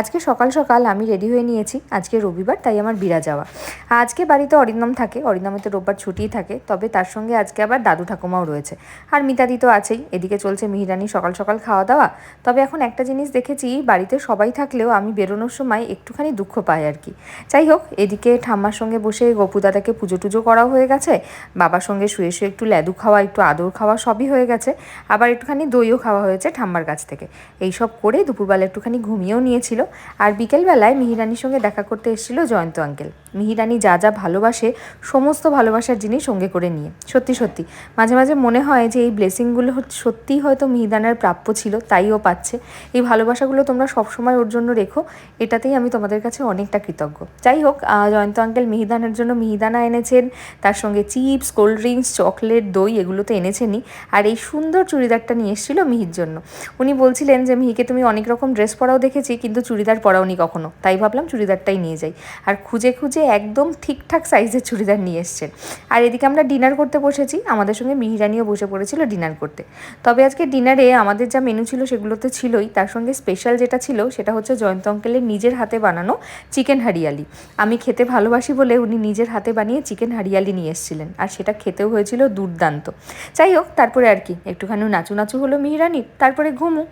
আজকে সকাল সকাল আমি রেডি হয়ে নিয়েছি। আজকে রবিবার, তাই আমার বিরা যাওয়া। আজকে বাড়িতে অরিন্দম থাকে অরিন্দমে তো রোববার ছুটিই থাকে, তবে তার সঙ্গে আজকে আবার দাদু ঠাকুমাও রয়েছে। আর মিতাদি তো আছেই, এদিকে চলছে মিহিরানি সকাল সকাল খাওয়া দাওয়া তবে এখন একটা জিনিস দেখেছি, বাড়িতে সবাই থাকলেও আমি বেরোনোর সময় একটুখানি দুঃখ পাই আর কি। যাই হোক, এদিকে ঠাম্মার সঙ্গে বসে গপু দাদাকে পুজো টুজো করাও হয়ে গেছে, বাবার সঙ্গে শুয়ে শুয়ে একটু ল্যাদু খাওয়া, একটু আদর খাওয়া সবই হয়ে গেছে, আবার একটুখানি দইও খাওয়া হয়েছে ঠাম্মার কাছ থেকে। এইসব করে দুপুরবেলা একটুখানি ঘুমিয়েও নিয়েছিল আর বিকেলবেলায় মিহিরানির সঙ্গে দেখা করতে এসেছিল জয়ন্ত আঙ্কেল। মিহিরানি যা যা ভালোবাসে, সমস্ত ভালোবাসার জিনিস সঙ্গে করে নিয়ে। সত্যি সত্যি। মাঝে মাঝে মনে হয় যে এই ব্লেসিংগুলো সত্যিই হয়তো মিহিদানার প্রাপ্য ছিল, তাই ও পাচ্ছে। এই ভালোবাসাগুলো তোমরা সবসময় ওর জন্য রেখো, এটাতেই আমি তোমাদের কাছে অনেকটা কৃতজ্ঞ। যাই হোক জয়ন্ত আঙ্কেল মিহিদানার জন্য মিহিদানা এনেছেন, তার সঙ্গে চিপস কোল্ড ড্রিঙ্কস চকলেট দই এগুলো তো এনেছেনই। আর এই সুন্দর চুড়িদারটা নিয়ে এসেছিল মিহির জন্য। উনি বলছিলেন যে, মিহিকে তুমি অনেক রকম ড্রেস পরাও দেখেছি, কিন্তু চুড়িদার পরাওনি কখনো। তাই ভাবলাম চুড়িদারটাই নিয়ে যাই। আর খুঁজে খুঁজে একদম ঠিকঠাক সাইজের চুড়িদার নিয়ে এসছেন। আর এদিকে আমরা ডিনার করতে বসেছি, আমাদের সঙ্গে মিহিরানিও বসে পড়েছিল ডিনার করতে। তবে আজকে ডিনারে আমাদের যা মেনু ছিল সেগুলো তো ছিলই, তার সঙ্গে স্পেশাল যেটা ছিল সেটা হচ্ছে জয়ন্ত অঙ্কেলের নিজের হাতে বানানো চিকেন হারিয়ালি আমি খেতে ভালোবাসি বলে উনি নিজের হাতে বানিয়ে চিকেন হারিয়ালি নিয়ে এসেছিলেন, আর সেটা খেতেও হয়েছিল দুর্দান্ত। যাই হোক, তারপরে আর কি, একটুখানি নাচু নাচু হলো মিহিরানি তারপরে ঘুমু।